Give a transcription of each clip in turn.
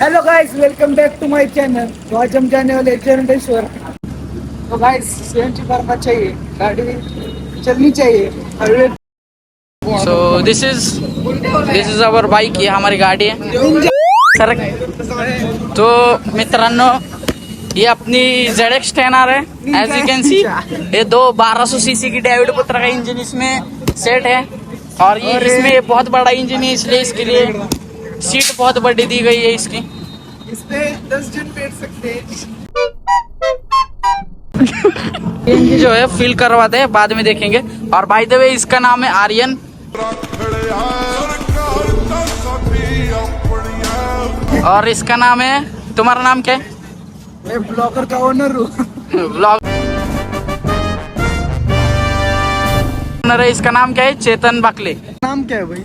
Hello guys welcome back to my channel तो आज हम जाने वाले हैं चरणेश्वर। तो गाइस सीएनजी करना चाहिए। गाड़ी चलनी चाहिए। Highway so this is this is our bike ही हमारी गाडी आहे सर तो मित्रांनो ये अपनी जेड एक्स टेन आर है एज यू कैन सी ये दो 1200 सीसी की डेविड पुत्र का इंजन इसमें सेट है। और ये इसमें बहुत बड़ा इंजन है इसलिए इसके लिए सीट बहुत बड़ी दी गई है इसकी। इस पे दस जन बैठ सकते हैं। जो है फील करवाते हैं बाद में देखेंगे। और बाय द वे इसका नाम है आर्यन। और इसका नाम है तुम्हारा नाम क्या है? मैं ब्लॉगर का ओनर हूँ। ब्लॉग ओनर है इसका नाम क्या है? चेतन बाकले। नाम क्या है भाई?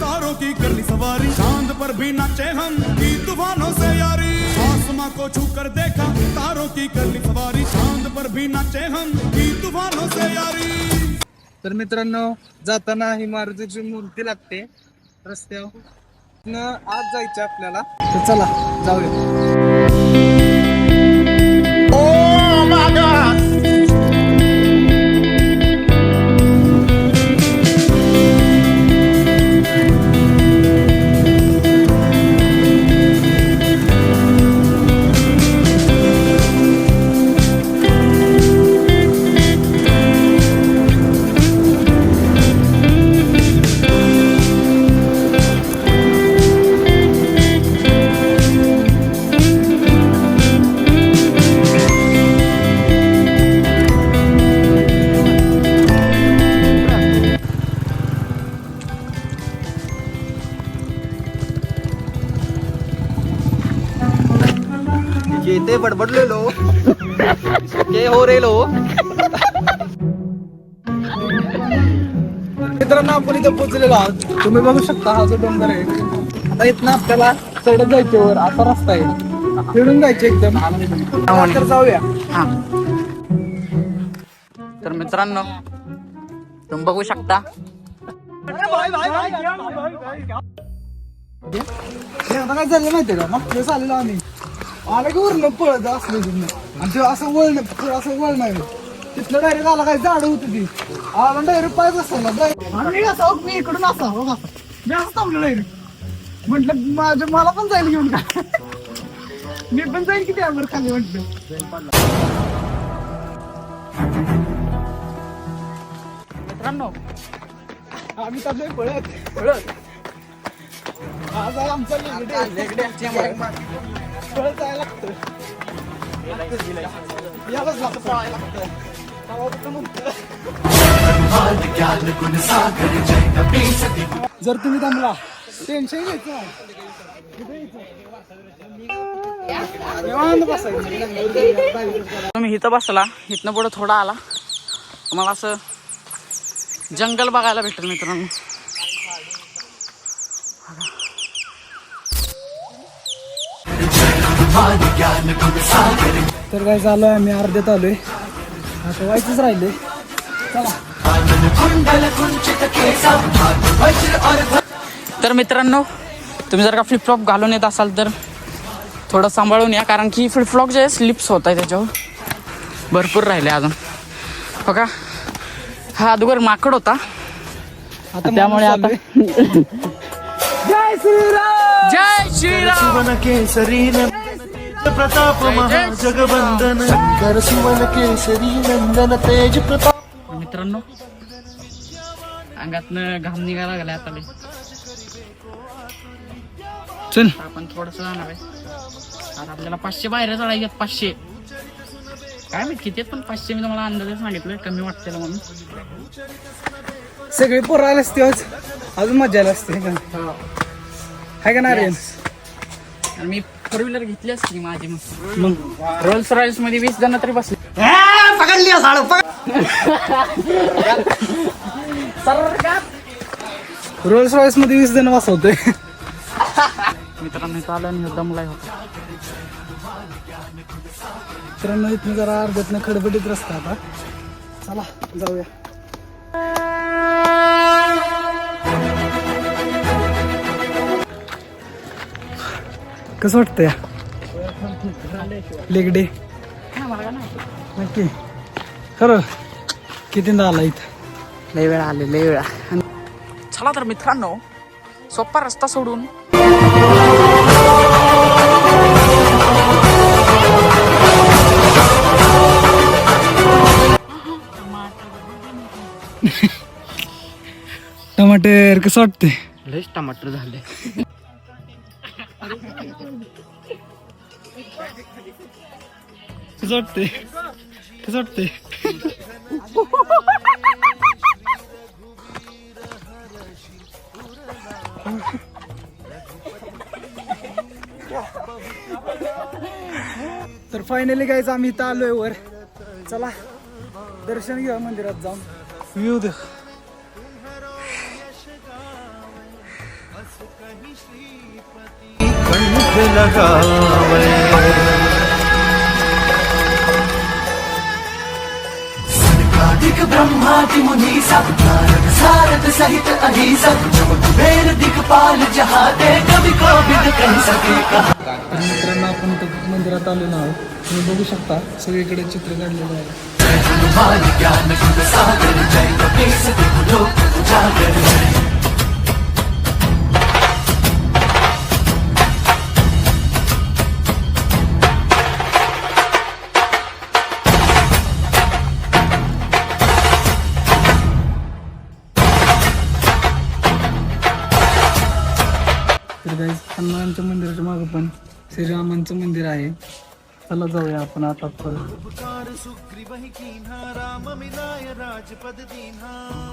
तारों की कर ली सवारी। चांद पर भी नाचे हम की तूफानों से यारी। आसमां को छूकर देखा तारों की कर ली सवारी। चांद पर भी नाचे हम की तूफानों से यारी। तर मित्रांनो जाताना ही मारुतीची मूर्ती लागते रस्त्यावर. आज जायचं आपल्याला. तर चला जाऊया. ते बडबडलेलो. ते हो रेलो मित्रांनो आपण इथं पोहोचलेलो आहोत. तुम्ही बघू शकता हा जो डोंगर आहे. आता इथनं आपल्याला चढत जायचे वर. असा रस्ता आहे. फिरून जायचे एकदम. तर जाऊया. तर मित्रांनो तुम्ही बघू शकता. हे आता काय झालं माहितीये का? वेळेस आलेलो आम्ही. आला की वरण पळत असलं तिथनं. आणि ते असं वळण असं वळण आहे. तिथलं डायरेक्ट आला काय झाड होती ती. आला डायरेक्ट पाय बसला आणि असा मी इकडून असा हो असा. मी असं थांबलो डायरेक्ट म्हटलं माझ्या मला पण जाईल घेऊन का? मी पण जाईल की त्यावर खाली म्हटलं. मित्रांनो आम्ही चाललोय पळत. पळत. आज आमचा पळत जर तुम्ही थांबला टेन्शन घ्यायचं निवांत बसायचं. तुम्ही इथं बसला इथनं पुढं थोडा आला. तुम्हाला असं जंगल बघायला भेटेल मित्रांनो. तर काय चालू आहे आम्ही अर्ध्यात आलोय. आता व्हायचंच राहिले चला. तर मित्रांनो तुम्ही जर का फ्लिपफ्लॉप घालून येत असाल तर थोडं सांभाळून या कारण की फ्लिपफ्लॉप जे स्लिप्स होत आहे त्याच्यावर. भरपूर राहिले अजून. हो का हा अगोदर माकड होता. आता त्यामुळे आता. जय श्रीराम! जय श्रीराम! केसरी प्रताप महाजगवंदन कर सुवन केसरी नंदन तेज प्रताप. मित्रांनो अंगातनं घाम निघायला लागला आता लय. चल. आपण थोडस जाणार आहे. आता आपल्याला पाचशे बाहेर चढायचे पाचशे. काय माहीत किती आहेत, पण पाचशे मी तुम्हाला अंदाजे सांगितलं कमी वाटते म्हणून. सगळी पोरं आले असते आज. अजून मजा आली असते है का हाय का आणि मी फोर व्हीलर घेतली असती माझी मग मग रोल्स रॉयल्समध्ये वीस जण तरी बसले. रोल्स रॉयसमध्ये वीस जण बसवतोय. मित्रांनो आलं आणि दमलाय होता. मित्रांनो इथनं जरा अर्ध्यातनं खडबडीत रस्ता आता. चला जाऊया. कसं वाटतंय? लेग डे नक्की. खरं कितींदा आला इथं? लय वेळा आले लय वेळा. चला तर मित्रांनो सोपा रस्ता सोडून. टमाटर कसं वाटतंय? लयच टमाटर झाले. कसं वाटतंय तर फायनली गायचं आम्ही इथं आलोय वर. चला दर्शन घेऊया मंदिरात जाऊन. व्ह्यू दे दिक ब्रह्मादि मुनीसा नारद सारद सहित अहिसा जम कुबेर दिक्पाल जहाँ दे कवि को बिद कह सके कहा। मित्रांनो आपण मंदिरात आलेलो आहोत. तुम्ही बघू शकता सगळीकडे चित्र काढलेलं आहे. हनुमान ज्ञान सागर जय कपीस लोक उजागर हनुमानच्या मंदिराच्या मागं पण श्रीरामांचं मंदिर आहे. चला जाऊया आपण आता परत. उपकार सुग्रीवहि कीन्हा राम मिलाय राजपद दीन्हा.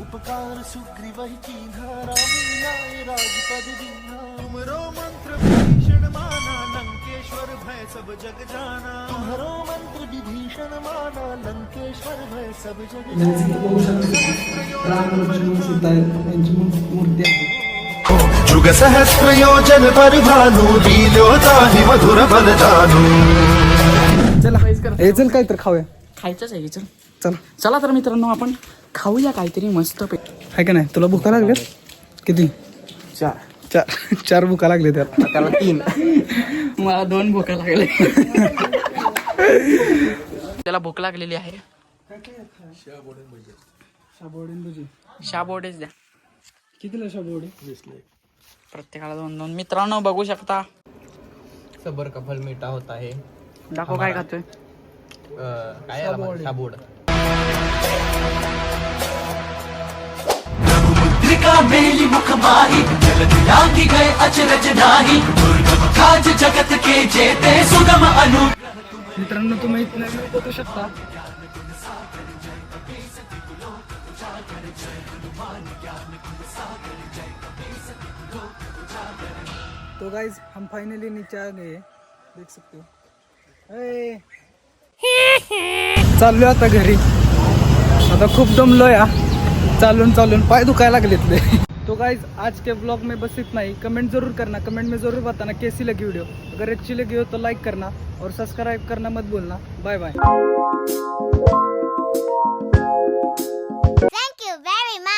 उपकार सुग्रीवहि कीन्हा राम मिलाय राजपद दीन्हा. तुमरो मंत्र विभीषण माना लंकेश्वर भय सब जग जाना. तुम्हारो मंत्र विभीषण माना लंकेश्वर भय सब जग रामलक्ष्मण सीता यांची मूर्ती आहे. जुग सहस्र योजन पर भानु लील्योताहि मधुर बल जानू चला हे चल काय तर खाऊया. खायचंच आहे चल. चला. चला तर मित्रांनो आपण खाऊया काहीतरी मस्त पैकी आहे का नाही? तुला भुका लागल्यात? किती? चार. चार. चार भुका लागले त्याला त्याला तीन. मला दोन भूका लागले. त्याला भूक लागलेली आहे. शाबोडीन भजी. शाबोडेच द्या. कितीला शाबोडी? प्रत्येकाला दोन दोन. मित्रांनो बघू शकता. सबर का फल मीठा होता है. दाखव काय खातोय. अं, काय याला म्हणतात? शाबूड मुद्रिका मेली मुख माही जल दिलांगी गए अचरज नाही. दुर्गम काज जगत के जेते सुगम अनु मित्रांनो तुम्ही इथनं बघू शकता. तो गाइज हम फाइनली नीचे आ गए। देख सकते हो। चाललो आता घरी। आता खूप दमलो या चालून चालून. पाय दुखायला लागले तो गाइज आज के ब्लॉग में बस इतना ही कमेंट जरूर करना. कमेंट में ज़रूर बताना कैसी लगी वीडियो अगर अच्छी लगी हो तो लाइक करना. और सब्सक्राइब करना मत भूलना. Bye bye thank you you much